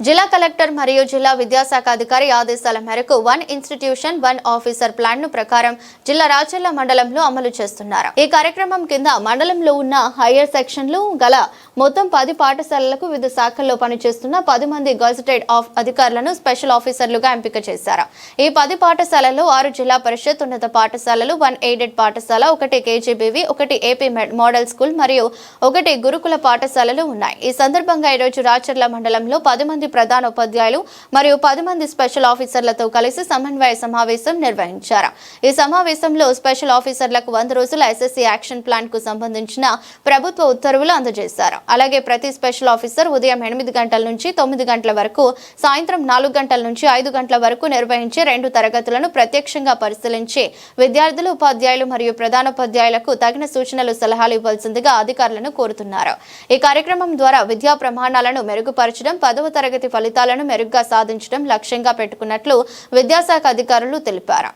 జిల్లా కలెక్టర్ మరియు జిల్లా విద్యాశాఖ అధికారి ఆదేశాల మేరకు వన్ ఇన్స్టిట్యూషన్ వన్ ఆఫీసర్ ప్లాన్ను ప్రకారం జిల్లా రాచర్ల మండలంలో అమలు చేస్తున్నారు. ఈ కార్యక్రమం కింద మండలంలో ఉన్న హైయర్ సెక్షన్లు గల మొత్తం పది పాఠశాలలకు వివిధ శాఖల్లో పనిచేస్తున్న పది మంది గజెటెడ్ ఆఫ్ అధికారులను స్పెషల్ ఆఫీసర్లుగా ఎంపిక చేశారు. ఈ పది పాఠశాలల్లో ఆరు జిల్లా పరిషత్ ఉన్నత పాఠశాలలు వన్ ఎయిడెడ్ పాఠశాల ఒకటి కేజీబీవి ఒకటి ఏపీ మెడ్- మోడల్ స్కూల్ మరియు ఒకటి గురుకుల పాఠశాలలు ఉన్నాయి. ఈ సందర్భంగా ఈరోజు రాచర్ల మండలంలో పది మంది ప్రధాన ఉపాధ్యాయులు మరియు పది మంది స్పెషల్ ఆఫీసర్లతో కలిసి సమన్వయ సమావేశం నిర్వహించారు. ఈ సమావేశంలో స్పెషల్ ఆఫీసర్లకు వంద రోజుల ఎస్ఎస్సీ యాక్షన్ ప్లాన్కు సంబంధించిన ప్రభుత్వ ఉత్తర్వులు అందజేశారు. అలాగే ప్రతి స్పెషల్ ఆఫీసర్ ఉదయం ఎనిమిది గంటల నుంచి తొమ్మిది గంటల వరకు సాయంత్రం నాలుగు గంటల నుంచి ఐదు గంటల వరకు నిర్వహించే రెండు తరగతులను ప్రత్యక్షంగా పరిశీలించి విద్యార్థులు ఉపాధ్యాయులు మరియు ప్రధానోపాధ్యాయులకు తగిన సూచనలు సలహాలు ఇవ్వాల్సిందిగా అధికారులను కోరుతున్నారు. ఈ కార్యక్రమం ద్వారా విద్యా ప్రమాణాలను మెరుగుపరచడం పదవ తరగతి ఫలితాలను మెరుగ్గా సాధించడం లక్ష్యంగా పెట్టుకున్నట్లు విద్యాశాఖ అధికారులు తెలిపారు.